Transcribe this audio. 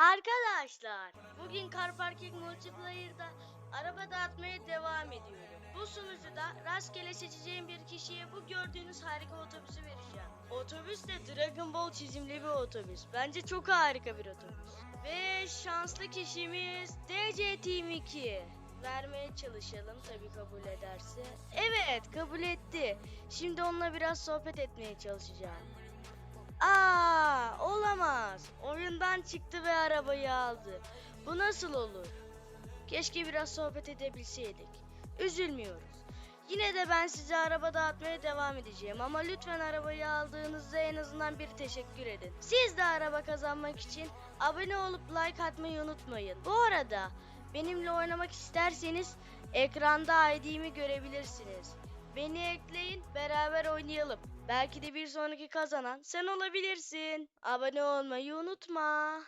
Arkadaşlar, bugün Car Parking Multiplayer'da araba dağıtmaya devam ediyorum. Bu sunucuda rastgele seçeceğim bir kişiye bu gördüğünüz harika otobüsü vereceğim. Otobüs de Dragon Ball çizimli bir otobüs. Bence çok harika bir otobüs. Ve şanslı kişimiz DC Team 2. Vermeye çalışalım tabii kabul ederse. Evet kabul etti. Şimdi onunla biraz sohbet etmeye çalışacağım. Oyundan çıktı ve arabayı aldı. Bu nasıl olur? Keşke biraz sohbet edebilseydik. Üzülmüyoruz. Yine de ben size araba dağıtmaya devam edeceğim ama lütfen arabayı aldığınızda en azından bir teşekkür edin. Siz de araba kazanmak için abone olup like atmayı unutmayın. Bu arada benimle oynamak isterseniz ekranda ID'mi görebilirsiniz. Beni ekleyin, beraber oynayalım. Belki de bir sonraki kazanan sen olabilirsin. Abone olmayı unutma.